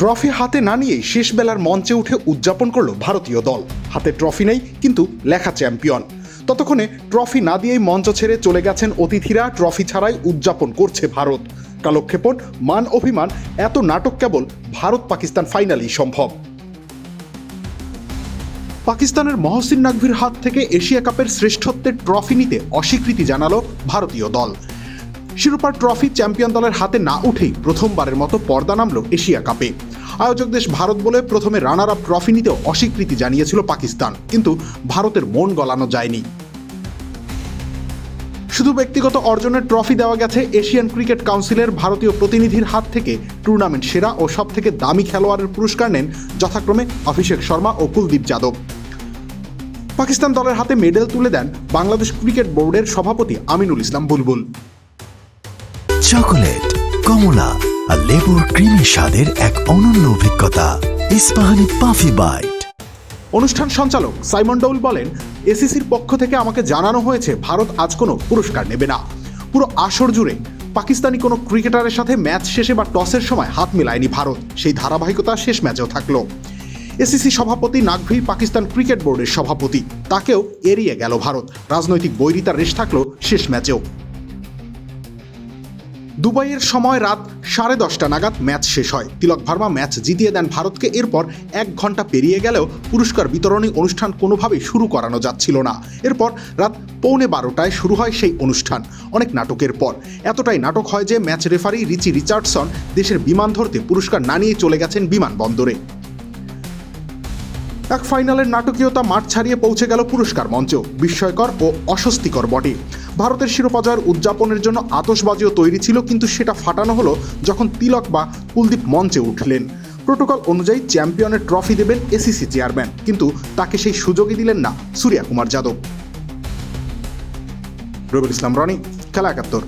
Trophy হাতে না নিয়েই শেষ বেলার মঞ্চে উঠে উদযাপন করল ভারতীয় দল। হাতে ট্রফি নেই, কিন্তু লেখা চ্যাম্পিয়ন। ততক্ষণে ট্রফি না দিয়েই মঞ্চ ছেড়ে চলে গেছেন অতিথিরা, ট্রফি ছাড়াই উদযাপন করছে ভারত। কালক্ষেপণ, মান অভিমান, এত নাটক কেবল ভারত পাকিস্তান ফাইনালেই সম্ভব। পাকিস্তানের মহসিন নাকভির হাত থেকে এশিয়া কাপের শ্রেষ্ঠত্বের ট্রফি নিতে অস্বীকৃতি জানালো ভারতীয় দল। শিরোপার ট্রফি চ্যাম্পিয়ন দলের হাতে না উঠেই প্রথমবারের মতো পর্দা নামলো এশিয়া কাপে। আয়োজক দেশ ভারত বলে প্রথমে রানার আপ ট্রফি নিতে অস্বীকৃতি জানিয়েছিল পাকিস্তান, কিন্তু ভারতের মন গলানো যায়নি। শুধু ব্যক্তিগত অর্জনের ট্রফি দেওয়া গেছে এশিয়ান ক্রিকেট কাউন্সিলের ভারতীয় প্রতিনিধির হাত থেকে। টুর্নামেন্ট সেরা ও সব থেকে দামি খেলোয়াড়ের পুরস্কার নেন যথাক্রমে অভিষেক শর্মা ও কুলদীপ যাদব। পাকিস্তান দলের হাতে মেডেল তুলে দেন বাংলাদেশ ক্রিকেট বোর্ডের সভাপতি আমিনুল ইসলাম বুলবুল। চকোলেট, কমলা আর লেবুর ক্রিমি স্বাদের এক অনন্য অভিজ্ঞতা, ইস্পাহানি পাফি বাইট। অনুষ্ঠান সঞ্চালক সাইমন ডৌল বলেন, এসিসির পক্ষ থেকে আমাকে জানানো হয়েছে, ভারত আজ কোনো পুরস্কার নেবে না। পুরো আসর জুড়ে পাকিস্তানি কোনো ক্রিকেটারের সাথে ম্যাচ শেষে বা টসের সময় হাত মেলায়নি ভারত। সেই ধারাবাহিকতা শেষ ম্যাচেও থাকল। এসিসি সভাপতি নাকভি পাকিস্তান ক্রিকেট বোর্ডের সভাপতি, তাকেও এড়িয়ে গেল ভারত। রাজনৈতিক বৈরিতার রেশ থাকল শেষ ম্যাচেও। দুবাইয়ের সময় রাত সাড়ে দশটা নাগাদ ম্যাচ শেষ হয়। তিলক ভার্মা ম্যাচ জিতিয়ে দেন ভারতকে। এরপর এক ঘণ্টা পেরিয়ে গেলেও পুরস্কার বিতরণী অনুষ্ঠান কোনোভাবেই শুরু করানো যাচ্ছিল না। এরপর রাত পৌনে বারোটায় শুরু হয় সেই অনুষ্ঠান। অনেক নাটকের পর। এতটাই নাটক হয় যে ম্যাচ রেফারি রিচি রিচার্ডসন দেশের বিমান ধরতে পুরস্কার না নিয়ে চলে গেছেন বিমানবন্দরে। এক ফাইনালের নাটকীয়তা মাঠ ছাড়িয়ে পৌঁছে গেল পুরস্কার মঞ্চ, বিস্ময়কর ও অস্বস্তিকর বটে। ভারতের শিরোপা জয়ের উদযাপনের জন্য আতশবাজিও তৈরি ছিল, কিন্তু সেটা ফাটানো হলো যখন তিলক বা কুলদীপ মঞ্চে উঠলেন। প্রোটোকল অনুযায়ী চ্যাম্পিয়নের ট্রফি দেবেন এসিসি চেয়ারম্যান, কিন্তু তাকে সেই সুযোগই দিলেন না সূর্যা কুমার যাদব। রবিউল ইসলাম রনি, খেলা একাত্তর।